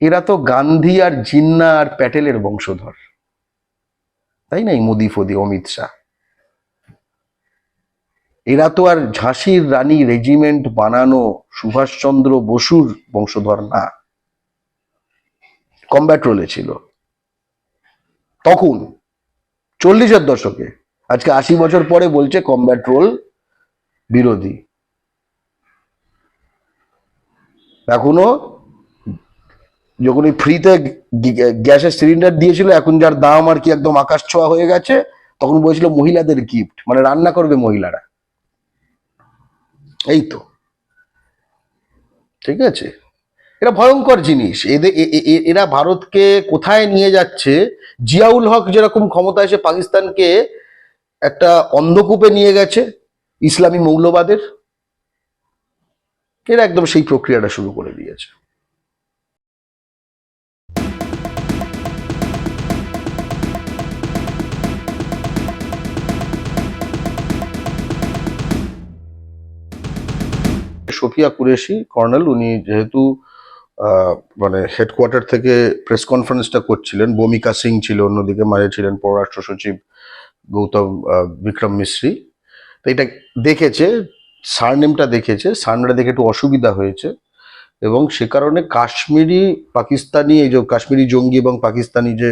এরা তো গান্ধী আর জিন্না আর প্যাটেলের বংশধর। তাই না এই মোদি ফদি, অমিত শাহ? এরা তো আর ঝাঁসির রানী রেজিমেন্ট বানানো সুভাষচন্দ্র বসুর বংশধর না। কম্ব্যাট রোলে ছিল। তখন, চল্লিশের দশকে, আজকে আশি বছর পরে বলছে কম্ব্যাট রোল বিরোধী। এখনও যখন ওই ফ্রিতে গ্যাসের সিলিন্ডার দিয়েছিল, এখন যার দাম আর কি একদম আকাশ ছোঁয়া হয়ে গেছে, তখন বলছিল মহিলাদের গিফট মানে রান্না করবে মহিলারা। এই তো। ঠিক আছে? এটা ভয়ঙ্কর জিনিস। এদের এরা ভারতকে কোথায় নিয়ে যাচ্ছে? জিয়াউল হক যেরকম ক্ষমতা এসে পাকিস্তানকে একটা অন্ধকূপে নিয়ে গেছে, ইসলামী মৌলবাদের, এরা একদম সেই প্রক্রিয়াটা শুরু করে দিয়েছে। সোফিয়া কুরেশি, কর্নেল, উনি যেহেতু মানে হেডকোয়ার্টার থেকে প্রেস কনফারেন্সটা করছিলেন বমিকা সিং ছিল, অন্যদিকে মাঝে ছিলেন পররাষ্ট্র সচিব গৌতম বিক্রম মিশ্রি। তো এটা দেখেছে, সারনেমটা দেখেছে, সারনেমটা দেখে একটু অসুবিধা হয়েছে এবং সে কারণে কাশ্মীরি, পাকিস্তানি, এই যে কাশ্মীরি জঙ্গি এবং পাকিস্তানি যে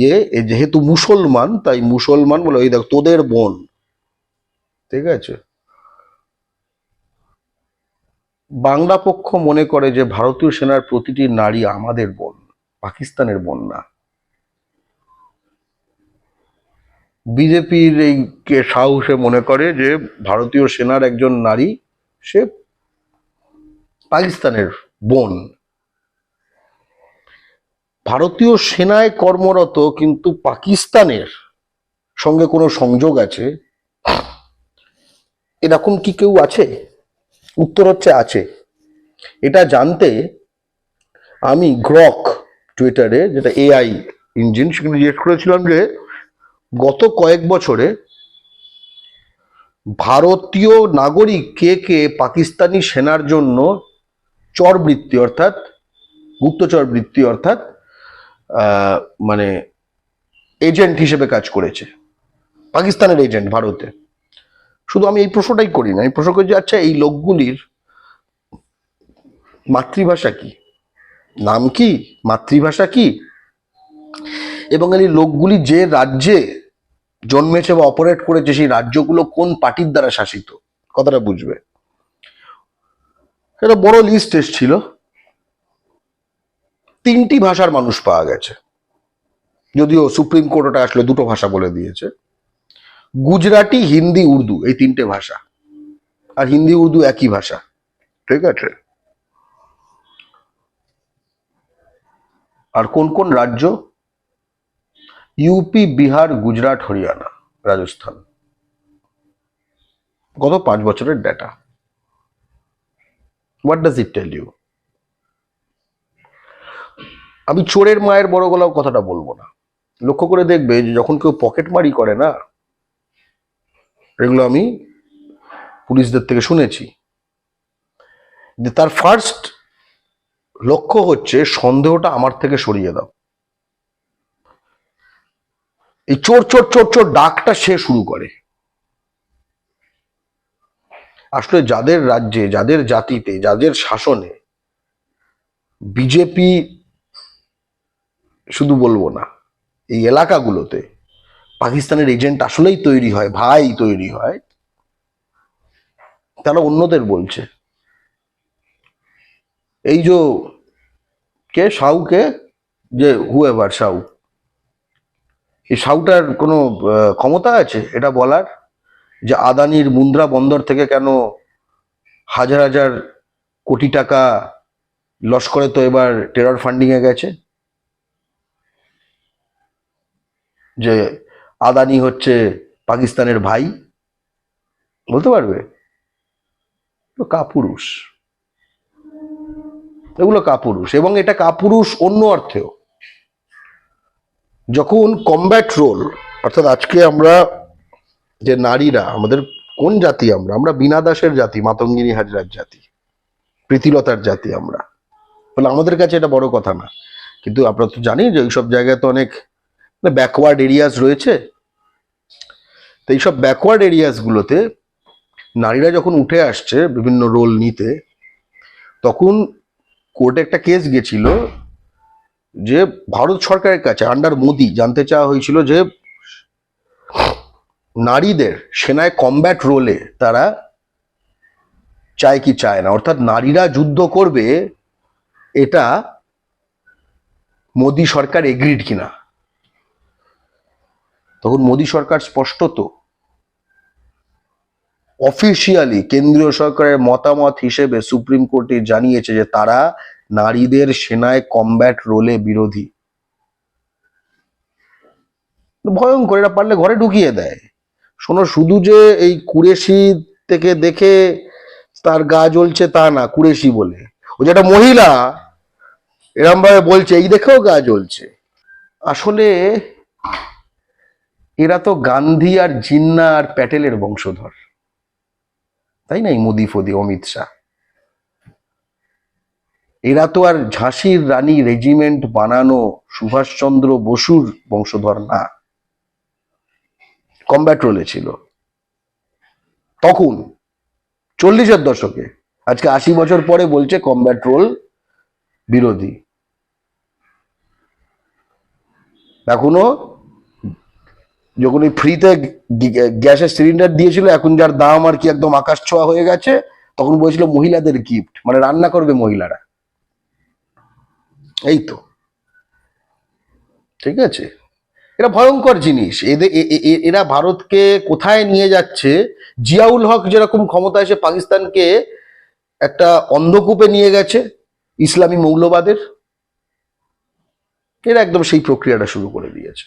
ইয়ে যেহেতু মুসলমান, তাই মুসলমান বলে, ওই দেখ, তোদের বোন। ঠিক আছে? বাংলা পক্ষ মনে করে যে ভারতীয় সেনার প্রতিটি নারী আমাদের বোন, পাকিস্তানের বোন না। বিজেপির এই কে সাহসে মনে করে যে ভারতীয় সেনার একজন নারী, সে পাকিস্তানের বোন। ভারতীয় সেনায় কর্মরত কিন্তু পাকিস্তানের সঙ্গে কোনো সংযোগ আছে? এরকম কি কেউ আছে? উত্তর হচ্ছে আছে। এটা জানতে আমি গ্রক টুইটারে যেটা এআই ইঞ্জিন সেখানে জিজ্ঞেস করেছিলাম যে, গত কয়েক বছরে ভারতীয় নাগরিক কে কে পাকিস্তানি সেনার জন্য চরবৃত্তি অর্থাৎ গুপ্তচর বৃত্তি অর্থাৎ মানে এজেন্ট হিসেবে কাজ করেছে। পাকিস্তানের এজেন্ট ভারতে। শুধু আমি এই প্রশ্নটাই করি না এই প্রশ্ন করি যে আচ্ছা এই লোকগুলির মাতৃভাষা কি? নাম কি? মাতৃভাষা কি? এবং এই লোকগুলি যে রাজ্যে জন্মেছে বা অপারেট করেছে, সেই রাজ্যগুলো কোন পার্টির দ্বারা শাসিত? কথাটা বুঝবে। এটা বড় লিস্ট এসছিল। তিনটি ভাষার মানুষ পাওয়া গেছে। যদিও সুপ্রিম কোর্ট ওটা আসলে দুটো ভাষা বলে দিয়েছে। গুজরাটি, হিন্দি, উর্দু এই তিনটে ভাষা। আর হিন্দি, উর্দু একই ভাষা। ঠিক আছে? আর কোন কোন রাজ্য? ইউপি, বিহার, গুজরাট, হরিয়ানা, রাজস্থান। গত পাঁচ বছরের data what does it tell you আমি চোরের মায়ের বড় গলাও কথাটা বলব না। লক্ষ্য করে দেখবে যে যখন কেউ পকেট মারি করে না এগুলো আমি পুলিশদের থেকে শুনেছি। যে তার ফার্স্ট লক্ষ্য হচ্ছে সন্দেহটা আমার থেকে সরিয়ে দাও। এই চোর চোর চোর চোর ডাকটা সে শুরু করে। আসলে যাদের রাজ্যে, যাদের জাতিতে, যাদের শাসনে বিজেপি শুধু বলব না, এই এলাকাগুলোতে পাকিস্তানের এজেন্ট আসলেই তৈরি হয়, ভাই তৈরি হয়। তারা অন্যদের বলছে? এই যে কে? সাউকে যে হুয়েভার সাউ। এই সাউটার কোনো ক্ষমতা আছে? এটা বলার? যে আদানির মুন্দ্রা বন্দর থেকে কেন হাজার হাজার কোটি টাকা লস্করে তো এবার টেরর ফান্ডিং এ গেছে? যে আদানি হচ্ছে পাকিস্তানের ভাই। বলতে পারবে? কাপুরুষ। এগুলো কাপুরুষ এবং এটা কাপুরুষ অন্য অর্থেও। যখন কমব্যাট রোল অর্থাৎ আজকে আমরা যে নারীরা, আমাদের কোন জাতি আমরা? আমরা বিনা দাসের জাতি, মাতঙ্গিনী হাজরার জাতি, প্রীতিলতার জাতি আমরা। বলে আমাদের কাছে এটা বড় কথা না। কিন্তু আপনারা তো জানি যে এইসব জায়গায় তো অনেক ব্যাকওয়ার্ড এরিয়াস রয়েছে। তো এইসব ব্যাকওয়ার্ড এরিয়াসগুলোতে নারীরা যখন উঠে আসছে বিভিন্ন রোল নিতে, তখন কোর্টে একটা কেস গেছিল যে ভারত সরকারের কাছে আন্ডার মোদি, জানতে চাওয়া হয়েছিল যে নারীদের সেনায় কমব্যাট রোলে তারা চায় কি চায় না। অর্থাৎ নারীরা যুদ্ধ করবে, এটা মোদি সরকার এগ্রিড কিনা। তখন মোদি সরকার স্পষ্টত অফিসিয়ালি কেন্দ্রীয় সরকারের মতামত হিসেবে সুপ্রিম কোর্টে জানিয়েছে যে তারা নারীদের সেনায় কমব্যাট রোলে বিরোধী। ভয়ঙ্কর এটা পারলে ঘরে ঢুকিয়ে দেয়। শোনো, শুধু যে এই কুরেশি থেকে দেখে তার গা জ্বলছে তা না, কুরেশি বলে। ও যেটা মহিলা এরম ভাবে বলছে, এই দেখেও গা জ্বলছে। আসলে এরা তো গান্ধী আর জিন্না আর প্যাটেলের বংশধর। তাই না এই মোদি ফদি, অমিত শাহ? এরা তো আর ঝাঁসির রানী, রেজিমেন্ট বানানো সুভাষচন্দ্র বসুর বংশধর না। কম্ব্যাট রোলে ছিল। তখন, চল্লিশের দশকে, আজকে আশি বছর পরে বলছে কম্ব্যাট রোল বিরোধী। এখনও যখন ওই ফ্রিতে গ্যাসের সিলিন্ডার দিয়েছিল, এখন যার দাম আর কি একদম আকাশ ছোঁয়া হয়ে গেছে, তখন বলেছিল মহিলাদের গিফট মানে রান্না করবে মহিলারা। এই তো। ঠিক আছে? এটা ভয়ঙ্কর জিনিস। এদের এরা ভারতকে কোথায় নিয়ে যাচ্ছে? জিয়াউল হক যেরকম ক্ষমতা এসে পাকিস্তানকে একটা অন্ধকূপে নিয়ে গেছে, ইসলামী মৌলবাদের, এরা একদম সেই প্রক্রিয়াটা শুরু করে দিয়েছে।